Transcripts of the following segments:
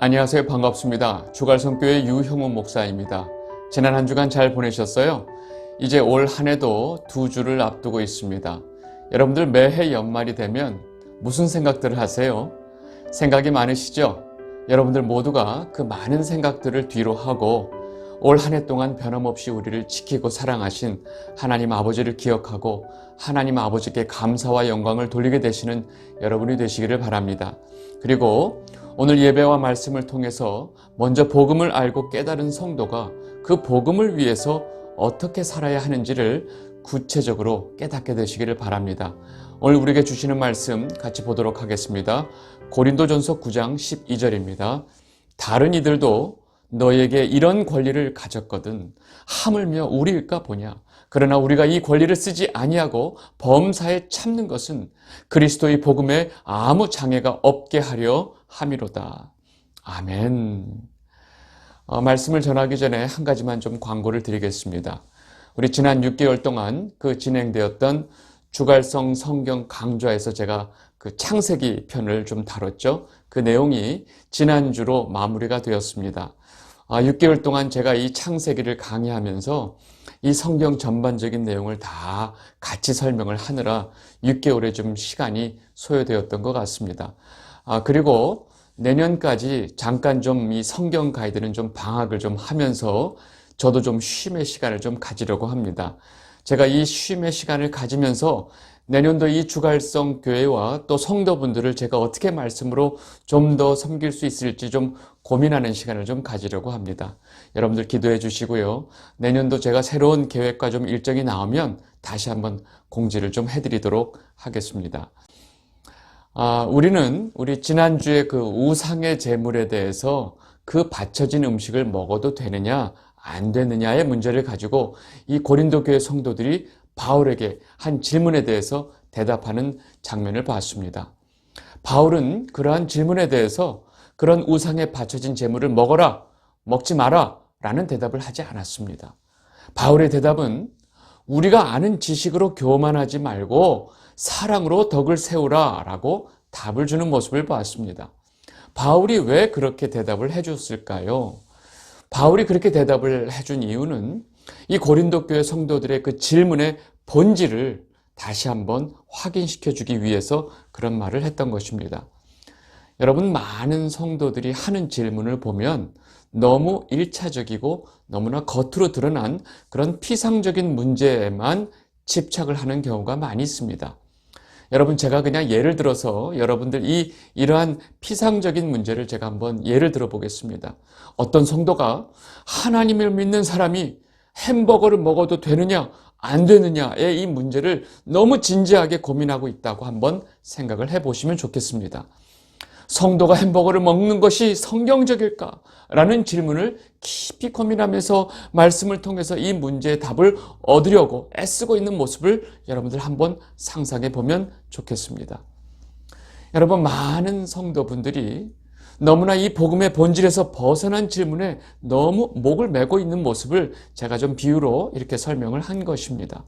안녕하세요. 반갑습니다. 주갈성교회 유형원 목사입니다. 지난 한 주간 잘 보내셨어요? 이제 올 한 해도 두 주를 앞두고 있습니다. 여러분들 매해 연말이 되면 무슨 생각들을 하세요? 생각이 많으시죠? 여러분들 모두가 그 많은 생각들을 뒤로 하고 올 한 해 동안 변함없이 우리를 지키고 사랑하신 하나님 아버지를 기억하고 하나님 아버지께 감사와 영광을 돌리게 되시는 여러분이 되시기를 바랍니다. 그리고 오늘 예배와 말씀을 통해서 먼저 복음을 알고 깨달은 성도가 그 복음을 위해서 어떻게 살아야 하는지를 구체적으로 깨닫게 되시기를 바랍니다. 오늘 우리에게 주시는 말씀 같이 보도록 하겠습니다. 고린도전서 9장 12절입니다. 다른 이들도 너에게 이런 권리를 가졌거든 하물며 우리일까 보냐 그러나 우리가 이 권리를 쓰지 아니하고 범사에 참는 것은 그리스도의 복음에 아무 장애가 없게 하려 함이로다. 아멘. 어, 말씀을 전하기 전에 한 가지만 좀 광고를 드리겠습니다. 우리 지난 6개월 동안 그 진행되었던 주갈성 성경 강좌에서 제가 그 창세기 편을 좀 다뤘죠. 그 내용이 지난주로 마무리가 되었습니다. 아, 6개월 동안 제가 이 창세기를 강의하면서 이 성경 전반적인 내용을 다 같이 설명을 하느라 6개월의 좀 시간이 소요되었던 것 같습니다. 아, 그리고 내년까지 잠깐 좀 이 성경 가이드는 좀 방학을 좀 하면서 저도 좀 쉼의 시간을 좀 가지려고 합니다. 제가 이 쉼의 시간을 가지면서 내년도 이 주갈성 교회와 또 성도분들을 제가 어떻게 말씀으로 좀 더 섬길 수 있을지 좀 고민하는 시간을 좀 가지려고 합니다. 여러분들 기도해 주시고요. 내년도 제가 새로운 계획과 좀 일정이 나오면 다시 한번 공지를 좀 해드리도록 하겠습니다. 아, 우리는 우리 지난주에 그 우상의 제물에 대해서 그 바쳐진 음식을 먹어도 되느냐, 안 되느냐의 문제를 가지고 이 고린도 교회 성도들이 바울에게 한 질문에 대해서 대답하는 장면을 봤습니다. 바울은 그러한 질문에 대해서 그런 우상에 바쳐진 제물을 먹어라, 먹지 마라 라는 대답을 하지 않았습니다. 바울의 대답은 우리가 아는 지식으로 교만하지 말고 사랑으로 덕을 세우라 라고 답을 주는 모습을 보았습니다. 바울이 왜 그렇게 대답을 해줬을까요? 바울이 그렇게 대답을 해준 이유는 이 고린도 교회 성도들의 그 질문의 본질을 다시 한번 확인시켜 주기 위해서 그런 말을 했던 것입니다. 여러분, 많은 성도들이 하는 질문을 보면 너무 일차적이고 너무나 겉으로 드러난 그런 피상적인 문제에만 집착을 하는 경우가 많이 있습니다. 여러분, 제가 그냥 예를 들어서 여러분들 이, 이러한 피상적인 문제를 제가 한번 예를 들어 보겠습니다. 어떤 성도가 하나님을 믿는 사람이 햄버거를 먹어도 되느냐, 안 되느냐의 이 문제를 너무 진지하게 고민하고 있다고 한번 생각을 해 보시면 좋겠습니다. 성도가 햄버거를 먹는 것이 성경적일까? 라는 질문을 깊이 고민하면서 말씀을 통해서 이 문제의 답을 얻으려고 애쓰고 있는 모습을 여러분들 한번 상상해 보면 좋겠습니다. 여러분, 많은 성도분들이 너무나 이 복음의 본질에서 벗어난 질문에 너무 목을 메고 있는 모습을 제가 좀 비유로 이렇게 설명을 한 것입니다.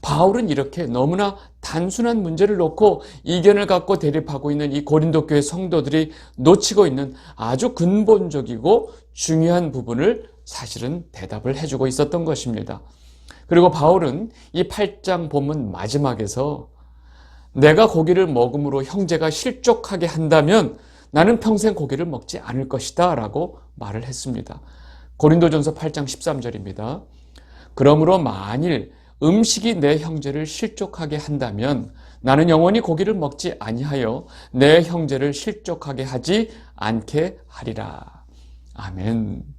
바울은 이렇게 너무나 단순한 문제를 놓고 이견을 갖고 대립하고 있는 이 고린도 교회 성도들이 놓치고 있는 아주 근본적이고 중요한 부분을 사실은 대답을 해주고 있었던 것입니다. 그리고 바울은 이 8장 본문 마지막에서 내가 고기를 먹음으로 형제가 실족하게 한다면 나는 평생 고기를 먹지 않을 것이다 라고 말을 했습니다. 고린도전서 8장 13절입니다. 그러므로 만일 음식이 내 형제를 실족하게 한다면 나는 영원히 고기를 먹지 아니하여 내 형제를 실족하게 하지 않게 하리라. 아멘.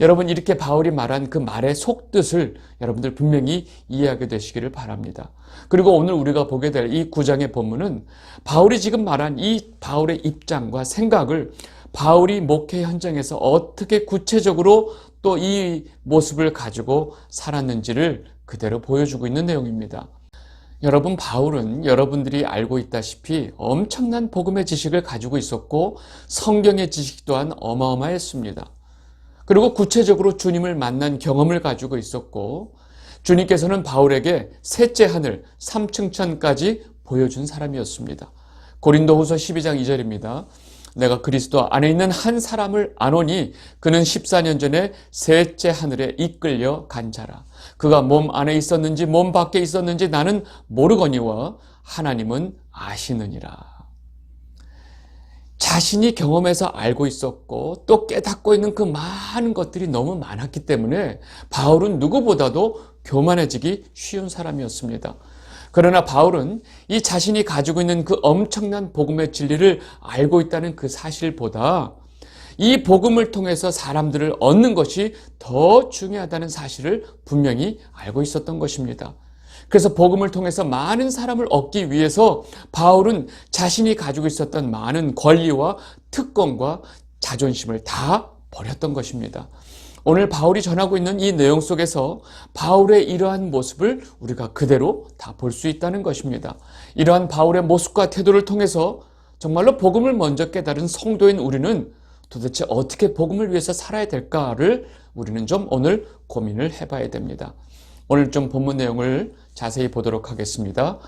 여러분 이렇게 바울이 말한 그 말의 속뜻을 여러분들 분명히 이해하게 되시기를 바랍니다. 그리고 오늘 우리가 보게 될 이 구장의 본문은 바울이 지금 말한 이 바울의 입장과 생각을 바울이 목회 현장에서 어떻게 구체적으로 또 이 모습을 가지고 살았는지를 그대로 보여주고 있는 내용입니다. 여러분, 바울은 여러분들이 알고 있다시피 엄청난 복음의 지식을 가지고 있었고 성경의 지식 또한 어마어마했습니다. 그리고 구체적으로 주님을 만난 경험을 가지고 있었고 주님께서는 바울에게 셋째 하늘, 삼층천까지 보여준 사람이었습니다. 고린도후서 12장 2절입니다. 내가 그리스도 안에 있는 한 사람을 아노니 그는 14년 전에 셋째 하늘에 이끌려 간 자라. 그가 몸 안에 있었는지 몸 밖에 있었는지 나는 모르거니와 하나님은 아시느니라. 자신이 경험해서 알고 있었고 또 깨닫고 있는 그 많은 것들이 너무 많았기 때문에 바울은 누구보다도 교만해지기 쉬운 사람이었습니다. 그러나 바울은 이 자신이 가지고 있는 그 엄청난 복음의 진리를 알고 있다는 그 사실보다 이 복음을 통해서 사람들을 얻는 것이 더 중요하다는 사실을 분명히 알고 있었던 것입니다. 그래서 복음을 통해서 많은 사람을 얻기 위해서 바울은 자신이 가지고 있었던 많은 권리와 특권과 자존심을 다 버렸던 것입니다. 오늘 바울이 전하고 있는 이 내용 속에서 바울의 이러한 모습을 우리가 그대로 다 볼 수 있다는 것입니다. 이러한 바울의 모습과 태도를 통해서 정말로 복음을 먼저 깨달은 성도인 우리는 도대체 어떻게 복음을 위해서 살아야 될까를 우리는 좀 오늘 고민을 해봐야 됩니다. 오늘 좀 본문 내용을 자세히 보도록 하겠습니다.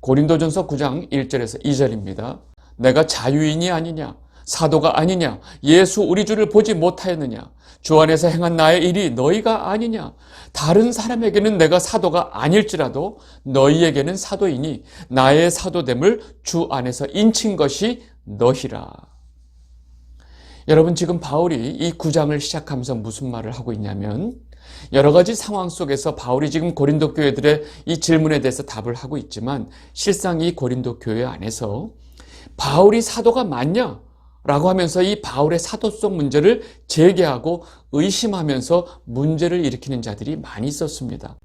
고린도전서 9장 1절에서 2절입니다. 내가 자유인이 아니냐? 사도가 아니냐? 예수 우리 주를 보지 못하였느냐? 주 안에서 행한 나의 일이 너희가 아니냐? 다른 사람에게는 내가 사도가 아닐지라도 너희에게는 사도이니 나의 사도됨을 주 안에서 인친 것이 너희라. 여러분 지금 바울이 이 구장을 시작하면서 무슨 말을 하고 있냐면 여러 가지 상황 속에서 바울이 지금 고린도 교회들의 이 질문에 대해서 답을 하고 있지만 실상 이 고린도 교회 안에서 바울이 사도가 맞냐? 라고 하면서 이 바울의 사도성 문제를 제기하고 의심하면서 문제를 일으키는 자들이 많이 있었습니다.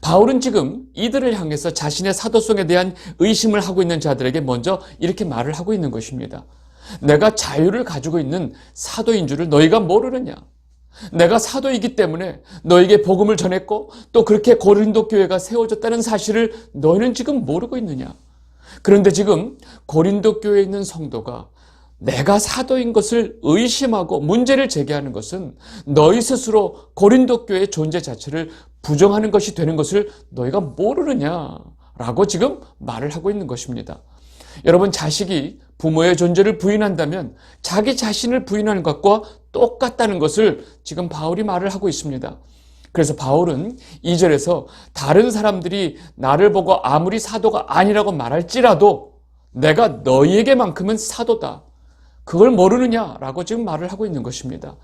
바울은 지금 이들을 향해서 자신의 사도성에 대한 의심을 하고 있는 자들에게 먼저 이렇게 말을 하고 있는 것입니다. 내가 자유를 가지고 있는 사도인 줄을 너희가 모르느냐? 내가 사도이기 때문에 너에게 복음을 전했고 또 그렇게 고린도 교회가 세워졌다는 사실을 너희는 지금 모르고 있느냐? 그런데 지금 고린도 교회에 있는 성도가 내가 사도인 것을 의심하고 문제를 제기하는 것은 너희 스스로 고린도 교회의 존재 자체를 부정하는 것이 되는 것을 너희가 모르느냐 라고 지금 말을 하고 있는 것입니다. 여러분 자식이 부모의 존재를 부인한다면 자기 자신을 부인하는 것과 똑같다는 것을 지금 바울이 말을 하고 있습니다. 그래서 바울은 2절에서 다른 사람들이 나를 보고 아무리 사도가 아니라고 말할지라도 내가 너희에게만큼은 사도다. 그걸 모르느냐라고 지금 말을 하고 있는 것입니다.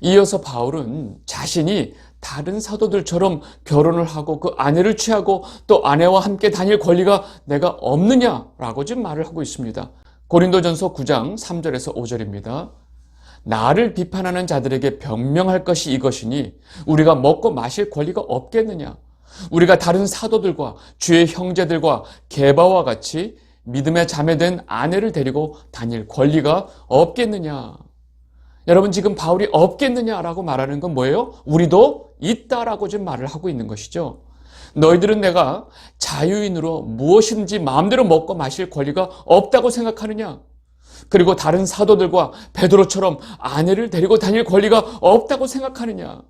이어서 바울은 자신이 다른 사도들처럼 결혼을 하고 그 아내를 취하고 또 아내와 함께 다닐 권리가 내가 없느냐라고 지금 말을 하고 있습니다. 고린도전서 9장 3절에서 5절입니다. 나를 비판하는 자들에게 변명할 것이 이것이니 우리가 먹고 마실 권리가 없겠느냐? 우리가 다른 사도들과 주의 형제들과 개바와 같이 믿음의 자매된 아내를 데리고 다닐 권리가 없겠느냐? 여러분 지금 바울이 없겠느냐라고 말하는 건 뭐예요? 우리도 있다라고 지금 말을 하고 있는 것이죠. 너희들은 내가 자유인으로 무엇이든지 마음대로 먹고 마실 권리가 없다고 생각하느냐? 그리고 다른 사도들과 베드로처럼 아내를 데리고 다닐 권리가 없다고 생각하느냐?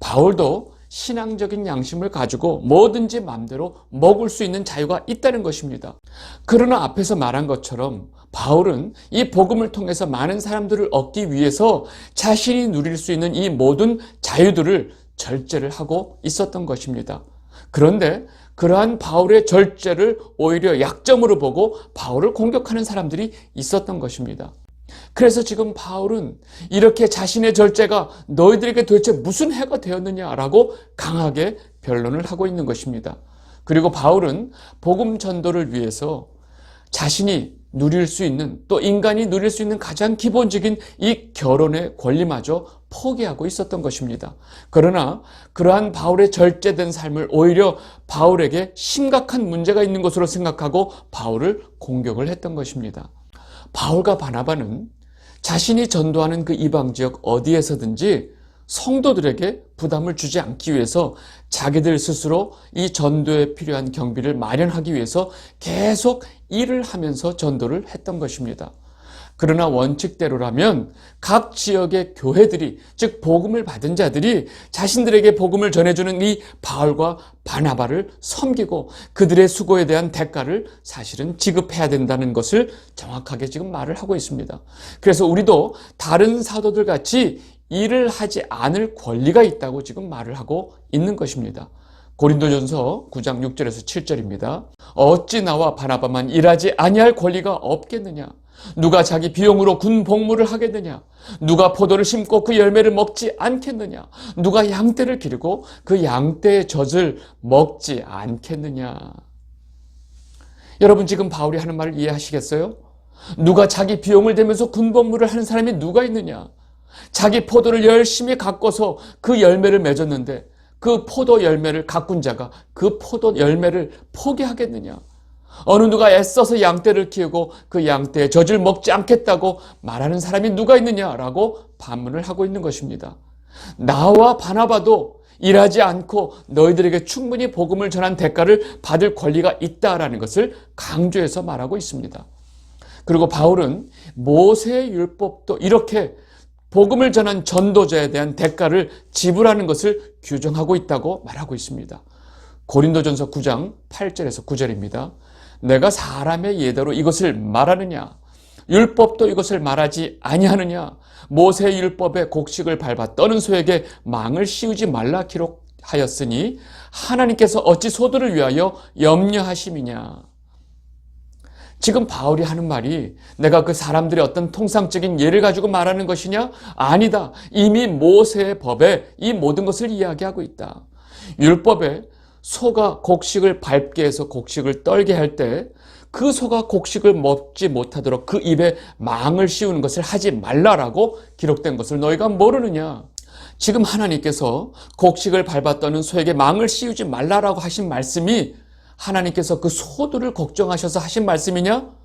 바울도 신앙적인 양심을 가지고 뭐든지 마음대로 먹을 수 있는 자유가 있다는 것입니다. 그러나 앞에서 말한 것처럼 바울은 이 복음을 통해서 많은 사람들을 얻기 위해서 자신이 누릴 수 있는 이 모든 자유들을 절제를 하고 있었던 것입니다. 그런데 그러한 바울의 절제를 오히려 약점으로 보고 바울을 공격하는 사람들이 있었던 것입니다. 그래서 지금 바울은 이렇게 자신의 절제가 너희들에게 도대체 무슨 해가 되었느냐라고 강하게 변론을 하고 있는 것입니다. 그리고 바울은 복음 전도를 위해서 자신이 누릴 수 있는 또 인간이 누릴 수 있는 가장 기본적인 이 결혼의 권리마저 포기하고 있었던 것입니다. 그러나 그러한 바울의 절제된 삶을 오히려 바울에게 심각한 문제가 있는 것으로 생각하고 바울을 공격을 했던 것입니다. 바울과 바나바는 자신이 전도하는 그 이방 지역 어디에서든지 성도들에게 부담을 주지 않기 위해서 자기들 스스로 이 전도에 필요한 경비를 마련하기 위해서 계속 일을 하면서 전도를 했던 것입니다. 그러나 원칙대로라면 각 지역의 교회들이 즉 복음을 받은 자들이 자신들에게 복음을 전해주는 이 바울과 바나바를 섬기고 그들의 수고에 대한 대가를 사실은 지급해야 된다는 것을 정확하게 지금 말을 하고 있습니다. 그래서 우리도 다른 사도들 같이 일을 하지 않을 권리가 있다고 지금 말을 하고 있는 것입니다. 고린도전서 9장 6절에서 7절입니다. 어찌 나와 바나바만 일하지 아니할 권리가 없겠느냐? 누가 자기 비용으로 군 복무를 하겠느냐? 누가 포도를 심고 그 열매를 먹지 않겠느냐? 누가 양떼를 기르고 그 양떼의 젖을 먹지 않겠느냐? 여러분 지금 바울이 하는 말을 이해하시겠어요? 누가 자기 비용을 대면서 군 복무를 하는 사람이 누가 있느냐? 자기 포도를 열심히 가꿔서 그 열매를 맺었는데 그 포도 열매를 가꾼 자가 그 포도 열매를 포기하겠느냐? 어느 누가 애써서 양떼를 키우고 그 양떼의 젖을 먹지 않겠다고 말하는 사람이 누가 있느냐라고 반문을 하고 있는 것입니다. 나와 바나바도 일하지 않고 너희들에게 충분히 복음을 전한 대가를 받을 권리가 있다라는 것을 강조해서 말하고 있습니다. 그리고 바울은 모세의 율법도 이렇게 복음을 전한 전도자에 대한 대가를 지불하는 것을 규정하고 있다고 말하고 있습니다. 고린도전서 9장 8절에서 9절입니다. 내가 사람의 예대로 이것을 말하느냐? 율법도 이것을 말하지 아니하느냐? 모세 율법의 곡식을 밟아 떠는 소에게 망을 씌우지 말라 기록하였으니 하나님께서 어찌 소들을 위하여 염려하심이냐? 지금 바울이 하는 말이 내가 그 사람들의 어떤 통상적인 예를 가지고 말하는 것이냐? 아니다. 이미 모세의 법에 이 모든 것을 이야기하고 있다. 율법에 소가 곡식을 밟게 해서 곡식을 떨게 할 때 그 소가 곡식을 먹지 못하도록 그 입에 망을 씌우는 것을 하지 말라라고 기록된 것을 너희가 모르느냐? 지금 하나님께서 곡식을 밟아 떠는 소에게 망을 씌우지 말라라고 하신 말씀이 하나님께서 그 소들을 걱정하셔서 하신 말씀이냐?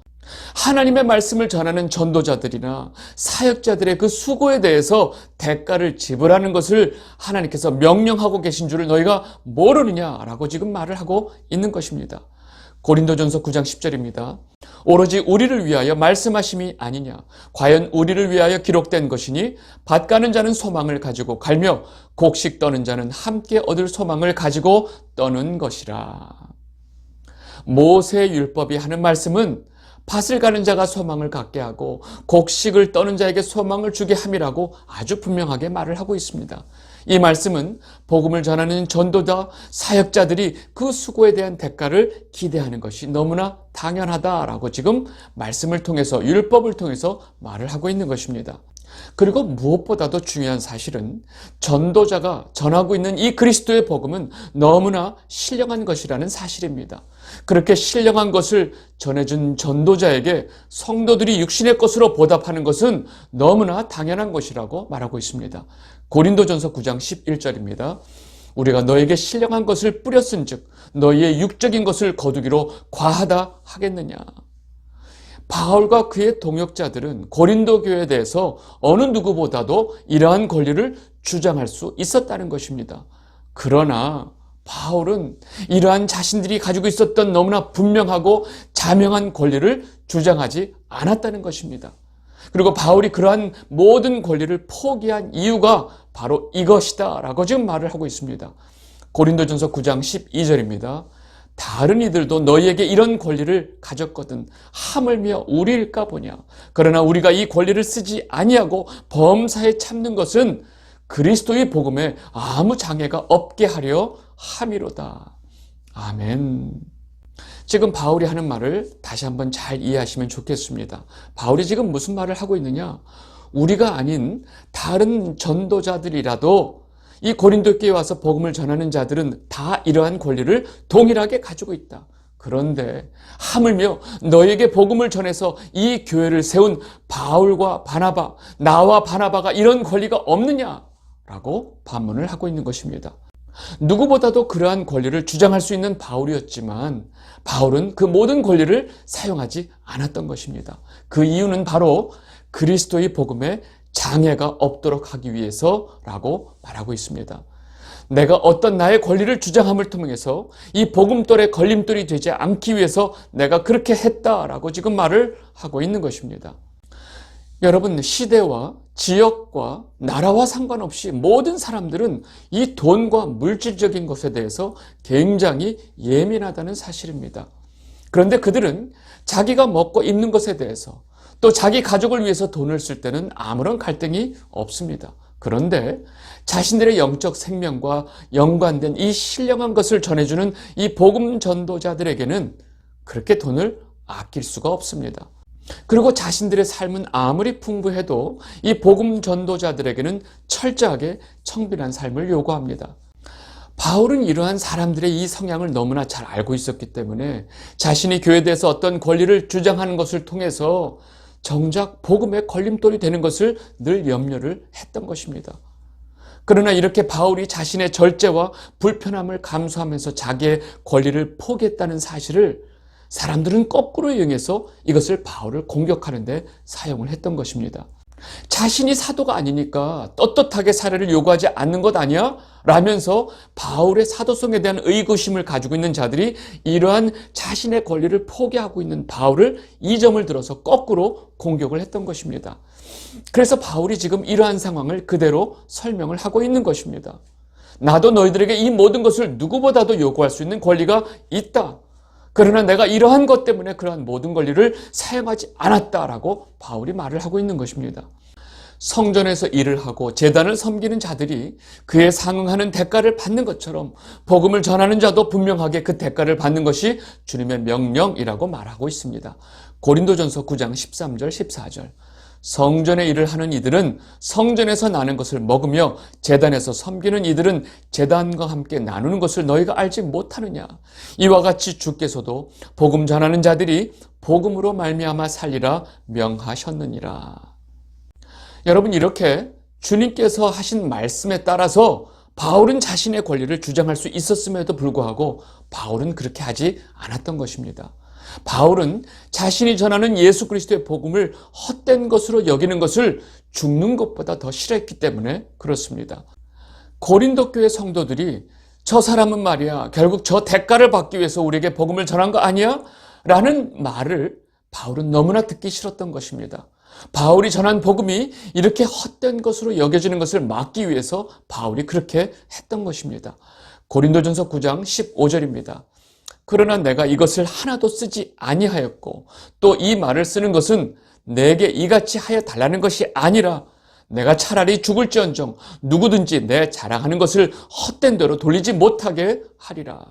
하나님의 말씀을 전하는 전도자들이나 사역자들의 그 수고에 대해서 대가를 지불하는 것을 하나님께서 명령하고 계신 줄을 너희가 모르느냐라고 지금 말을 하고 있는 것입니다. 고린도전서 9장 10절입니다. 오로지 우리를 위하여 말씀하심이 아니냐. 과연 우리를 위하여 기록된 것이니 밭 가는 자는 소망을 가지고 갈며 곡식 떠는 자는 함께 얻을 소망을 가지고 떠는 것이라. 모세 율법이 하는 말씀은 밭을 가는 자가 소망을 갖게 하고 곡식을 떠는 자에게 소망을 주게 함이라고 아주 분명하게 말을 하고 있습니다. 이 말씀은 복음을 전하는 전도자 사역자들이 그 수고에 대한 대가를 기대하는 것이 너무나 당연하다라고 지금 말씀을 통해서 율법을 통해서 말을 하고 있는 것입니다. 그리고 무엇보다도 중요한 사실은 전도자가 전하고 있는 이 그리스도의 복음은 너무나 신령한 것이라는 사실입니다. 그렇게 신령한 것을 전해준 전도자에게 성도들이 육신의 것으로 보답하는 것은 너무나 당연한 것이라고 말하고 있습니다. 고린도전서 9장 11절입니다. 우리가 너에게 신령한 것을 뿌렸은 즉 너희의 육적인 것을 거두기로 과하다 하겠느냐. 바울과 그의 동역자들은 고린도 교회에 대해서 어느 누구보다도 이러한 권리를 주장할 수 있었다는 것입니다. 그러나 바울은 이러한 자신들이 가지고 있었던 너무나 분명하고 자명한 권리를 주장하지 않았다는 것입니다. 그리고 바울이 그러한 모든 권리를 포기한 이유가 바로 이것이다 라고 지금 말을 하고 있습니다. 고린도전서 9장 12절입니다. 다른 이들도 너희에게 이런 권리를 가졌거든 하물며 우리일까 보냐. 그러나 우리가 이 권리를 쓰지 아니하고 범사에 참는 것은 그리스도의 복음에 아무 장애가 없게 하려 함이로다. 아멘. 지금 바울이 하는 말을 다시 한번 잘 이해하시면 좋겠습니다. 바울이 지금 무슨 말을 하고 있느냐? 우리가 아닌 다른 전도자들이라도 이 고린도 교회에 와서 복음을 전하는 자들은 다 이러한 권리를 동일하게 가지고 있다. 그런데 하물며 너에게 복음을 전해서 이 교회를 세운 바울과 바나바, 나와 바나바가 이런 권리가 없느냐 라고 반문을 하고 있는 것입니다. 누구보다도 그러한 권리를 주장할 수 있는 바울이었지만 바울은 그 모든 권리를 사용하지 않았던 것입니다. 그 이유는 바로 그리스도의 복음에 장애가 없도록 하기 위해서라고 말하고 있습니다. 내가 어떤 나의 권리를 주장함을 통해서 이 복음돌의 걸림돌이 되지 않기 위해서 내가 그렇게 했다라고 지금 말을 하고 있는 것입니다. 여러분, 시대와 지역과 나라와 상관없이 모든 사람들은 이 돈과 물질적인 것에 대해서 굉장히 예민하다는 사실입니다. 그런데 그들은 자기가 먹고 입는 것에 대해서 또 자기 가족을 위해서 돈을 쓸 때는 아무런 갈등이 없습니다. 그런데 자신들의 영적 생명과 연관된 이 신령한 것을 전해주는 이 복음 전도자들에게는 그렇게 돈을 아낄 수가 없습니다. 그리고 자신들의 삶은 아무리 풍부해도 이 복음 전도자들에게는 철저하게 청빈한 삶을 요구합니다. 바울은 이러한 사람들의 이 성향을 너무나 잘 알고 있었기 때문에 자신이 교회에 대해서 어떤 권리를 주장하는 것을 통해서 정작 복음의 걸림돌이 되는 것을 늘 염려를 했던 것입니다. 그러나 이렇게 바울이 자신의 절제와 불편함을 감수하면서 자기의 권리를 포기했다는 사실을 사람들은 거꾸로 이용해서 이것을 바울을 공격하는데 사용을 했던 것입니다. 자신이 사도가 아니니까 떳떳하게 사례를 요구하지 않는 것 아니야? 라면서 바울의 사도성에 대한 의구심을 가지고 있는 자들이 이러한 자신의 권리를 포기하고 있는 바울을 이 점을 들어서 거꾸로 공격을 했던 것입니다. 그래서 바울이 지금 이러한 상황을 그대로 설명을 하고 있는 것입니다. 나도 너희들에게 이 모든 것을 누구보다도 요구할 수 있는 권리가 있다. 그러나 내가 이러한 것 때문에 그러한 모든 권리를 사용하지 않았다라고 바울이 말을 하고 있는 것입니다. 성전에서 일을 하고 재단을 섬기는 자들이 그에 상응하는 대가를 받는 것처럼 복음을 전하는 자도 분명하게 그 대가를 받는 것이 주님의 명령이라고 말하고 있습니다. 고린도전서 9장 13절 14절. 성전의 일을 하는 이들은 성전에서 나는 것을 먹으며 재단에서 섬기는 이들은 재단과 함께 나누는 것을 너희가 알지 못하느냐 이와 같이 주께서도 복음 전하는 자들이 복음으로 말미암아 살리라 명하셨느니라 여러분 이렇게 주님께서 하신 말씀에 따라서 바울은 자신의 권리를 주장할 수 있었음에도 불구하고 바울은 그렇게 하지 않았던 것입니다. 바울은 자신이 전하는 예수 그리스도의 복음을 헛된 것으로 여기는 것을 죽는 것보다 더 싫어했기 때문에 그렇습니다. 고린도 교회 성도들이 저 사람은 말이야 결국 저 대가를 받기 위해서 우리에게 복음을 전한 거 아니야? 라는 말을 바울은 너무나 듣기 싫었던 것입니다. 바울이 전한 복음이 이렇게 헛된 것으로 여겨지는 것을 막기 위해서 바울이 그렇게 했던 것입니다. 고린도전서 9장 15절입니다. 그러나 내가 이것을 하나도 쓰지 아니하였고 또 이 말을 쓰는 것은 내게 이같이 하여 달라는 것이 아니라 내가 차라리 죽을지언정 누구든지 내 자랑하는 것을 헛된 대로 돌리지 못하게 하리라.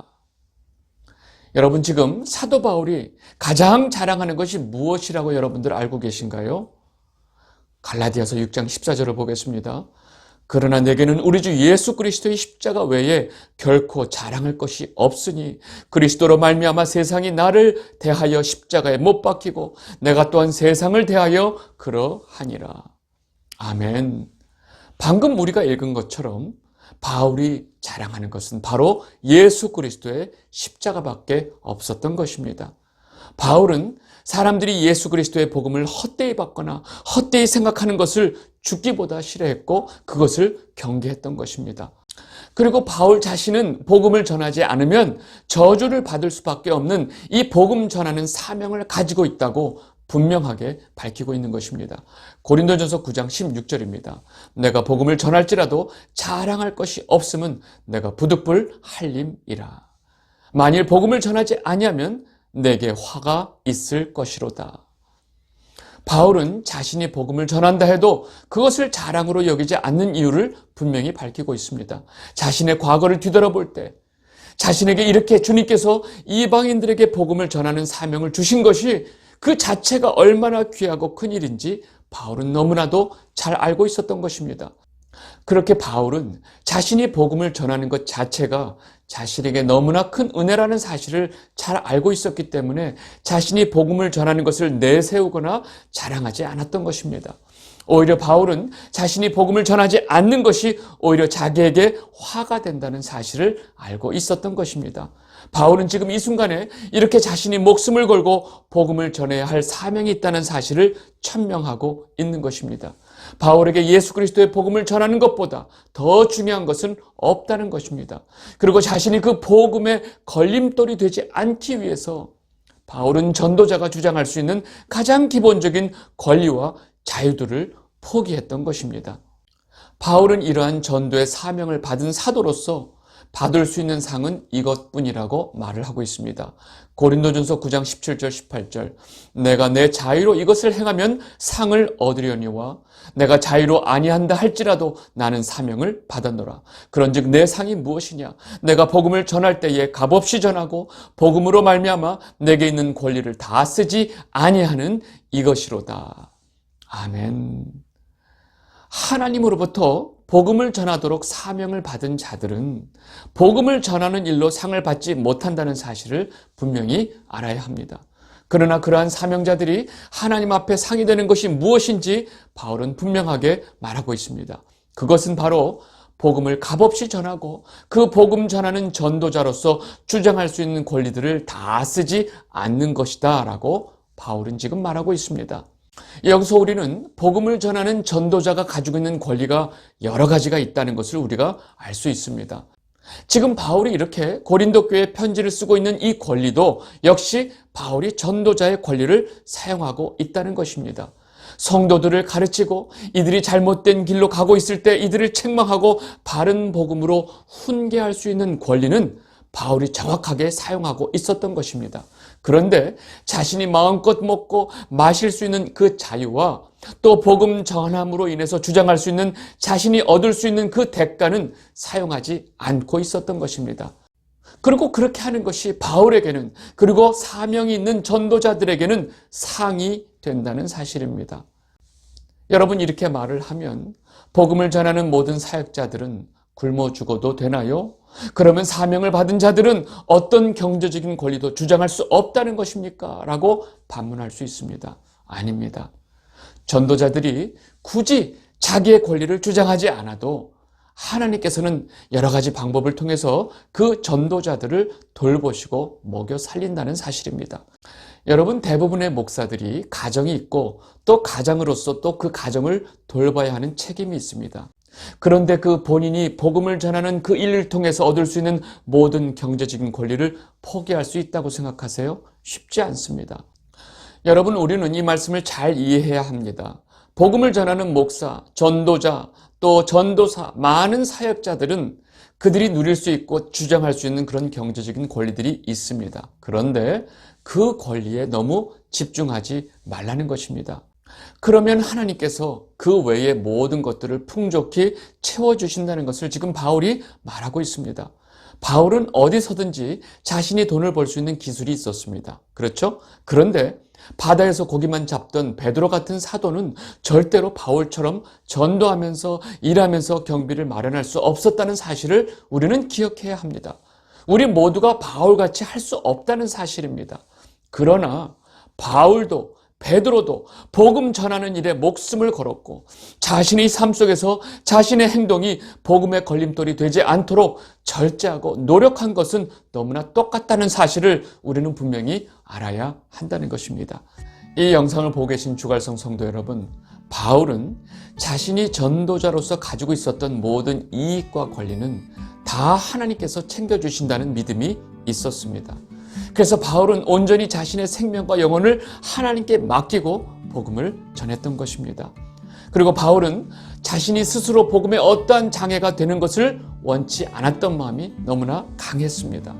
여러분 지금 사도 바울이 가장 자랑하는 것이 무엇이라고 여러분들 알고 계신가요? 갈라디아서 6장 14절을 보겠습니다. 그러나 내게는 우리 주 예수 그리스도의 십자가 외에 결코 자랑할 것이 없으니 그리스도로 말미암아 세상이 나를 대하여 십자가에 못 박히고 내가 또한 세상을 대하여 그러하니라. 아멘. 방금 우리가 읽은 것처럼 바울이 자랑하는 것은 바로 예수 그리스도의 십자가밖에 없었던 것입니다. 바울은 사람들이 예수 그리스도의 복음을 헛되이 받거나 헛되이 생각하는 것을 죽기보다 싫어했고 그것을 경계했던 것입니다. 그리고 바울 자신은 복음을 전하지 않으면 저주를 받을 수밖에 없는 이 복음 전하는 사명을 가지고 있다고 분명하게 밝히고 있는 것입니다. 고린도전서 9장 16절입니다. 내가 복음을 전할지라도 자랑할 것이 없음은 내가 부득불 할림이라. 만일 복음을 전하지 아니하면 내게 화가 있을 것이로다. 바울은 자신이 복음을 전한다 해도 그것을 자랑으로 여기지 않는 이유를 분명히 밝히고 있습니다. 자신의 과거를 뒤돌아볼 때 자신에게 이렇게 주님께서 이방인들에게 복음을 전하는 사명을 주신 것이 그 자체가 얼마나 귀하고 큰 일인지 바울은 너무나도 잘 알고 있었던 것입니다. 그렇게 바울은 자신이 복음을 전하는 것 자체가 자신에게 너무나 큰 은혜라는 사실을 잘 알고 있었기 때문에 자신이 복음을 전하는 것을 내세우거나 자랑하지 않았던 것입니다. 오히려 바울은 자신이 복음을 전하지 않는 것이 오히려 자기에게 화가 된다는 사실을 알고 있었던 것입니다. 바울은 지금 이 순간에 이렇게 자신이 목숨을 걸고 복음을 전해야 할 사명이 있다는 사실을 천명하고 있는 것입니다. 바울에게 예수 그리스도의 복음을 전하는 것보다 더 중요한 것은 없다는 것입니다. 그리고 자신이 그 복음의 걸림돌이 되지 않기 위해서 바울은 전도자가 주장할 수 있는 가장 기본적인 권리와 자유들을 포기했던 것입니다. 바울은 이러한 전도의 사명을 받은 사도로서 받을 수 있는 상은 이것뿐이라고 말을 하고 있습니다. 고린도전서 9장 17절 18절 내가 내 자유로 이것을 행하면 상을 얻으려니와 내가 자유로 아니한다 할지라도 나는 사명을 받았노라. 그런즉 내 상이 무엇이냐? 내가 복음을 전할 때에 값없이 전하고 복음으로 말미암아 내게 있는 권리를 다 쓰지 아니하는 이것이로다. 아멘. 하나님으로부터 복음을 전하도록 사명을 받은 자들은 복음을 전하는 일로 상을 받지 못한다는 사실을 분명히 알아야 합니다. 그러나 그러한 사명자들이 하나님 앞에 상이 되는 것이 무엇인지 바울은 분명하게 말하고 있습니다. 그것은 바로 복음을 값없이 전하고 그 복음 전하는 전도자로서 주장할 수 있는 권리들을 다 쓰지 않는 것이다 라고 바울은 지금 말하고 있습니다. 여기서 우리는 복음을 전하는 전도자가 가지고 있는 권리가 여러 가지가 있다는 것을 우리가 알 수 있습니다. 지금 바울이 이렇게 고린도 교회 편지를 쓰고 있는 이 권리도 역시 바울이 전도자의 권리를 사용하고 있다는 것입니다. 성도들을 가르치고 이들이 잘못된 길로 가고 있을 때 이들을 책망하고 바른 복음으로 훈계할 수 있는 권리는 바울이 정확하게 사용하고 있었던 것입니다. 그런데 자신이 마음껏 먹고 마실 수 있는 그 자유와 또 복음 전함으로 인해서 주장할 수 있는 자신이 얻을 수 있는 그 대가는 사용하지 않고 있었던 것입니다. 그리고 그렇게 하는 것이 바울에게는 그리고 사명이 있는 전도자들에게는 상이 된다는 사실입니다. 여러분 이렇게 말을 하면 복음을 전하는 모든 사역자들은 굶어 죽어도 되나요? 그러면 사명을 받은 자들은 어떤 경제적인 권리도 주장할 수 없다는 것입니까? 라고 반문할 수 있습니다. 아닙니다. 전도자들이 굳이 자기의 권리를 주장하지 않아도 하나님께서는 여러 가지 방법을 통해서 그 전도자들을 돌보시고 먹여 살린다는 사실입니다. 여러분 대부분의 목사들이 가정이 있고 또 가장으로서 또 그 가정을 돌봐야 하는 책임이 있습니다. 그런데 그 본인이 복음을 전하는 그 일을 통해서 얻을 수 있는 모든 경제적인 권리를 포기할 수 있다고 생각하세요? 쉽지 않습니다. 여러분, 우리는 이 말씀을 잘 이해해야 합니다. 복음을 전하는 목사, 전도자, 또 전도사, 많은 사역자들은 그들이 누릴 수 있고 주장할 수 있는 그런 경제적인 권리들이 있습니다. 그런데 그 권리에 너무 집중하지 말라는 것입니다. 그러면 하나님께서 그 외의 모든 것들을 풍족히 채워주신다는 것을 지금 바울이 말하고 있습니다. 바울은 어디서든지 자신이 돈을 벌 수 있는 기술이 있었습니다. 그렇죠? 그런데 바다에서 고기만 잡던 베드로 같은 사도는 절대로 바울처럼 전도하면서 일하면서 경비를 마련할 수 없었다는 사실을 우리는 기억해야 합니다. 우리 모두가 바울같이 할 수 없다는 사실입니다. 그러나 바울도 베드로도 복음 전하는 일에 목숨을 걸었고 자신의 삶 속에서 자신의 행동이 복음의 걸림돌이 되지 않도록 절제하고 노력한 것은 너무나 똑같다는 사실을 우리는 분명히 알아야 한다는 것입니다. 이 영상을 보고 계신 주갈성 성도 여러분, 바울은 자신이 전도자로서 가지고 있었던 모든 이익과 권리는 다 하나님께서 챙겨주신다는 믿음이 있었습니다. 그래서 바울은 온전히 자신의 생명과 영혼을 하나님께 맡기고 복음을 전했던 것입니다. 그리고 바울은 자신이 스스로 복음에 어떠한 장애가 되는 것을 원치 않았던 마음이 너무나 강했습니다.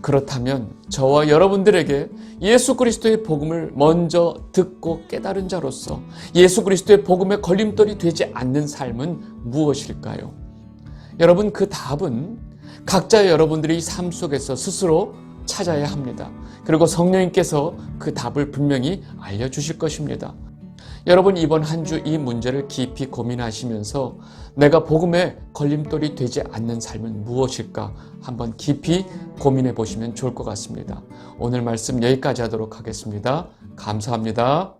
그렇다면 저와 여러분들에게 예수 그리스도의 복음을 먼저 듣고 깨달은 자로서 예수 그리스도의 복음의 걸림돌이 되지 않는 삶은 무엇일까요? 여러분 그 답은 각자 여러분들의 삶 속에서 스스로 찾아야 합니다. 그리고 성령님께서 그 답을 분명히 알려주실 것입니다. 여러분 이번 한 주 이 문제를 깊이 고민하시면서 내가 복음에 걸림돌이 되지 않는 삶은 무엇일까 한번 깊이 고민해 보시면 좋을 것 같습니다. 오늘 말씀 여기까지 하도록 하겠습니다. 감사합니다.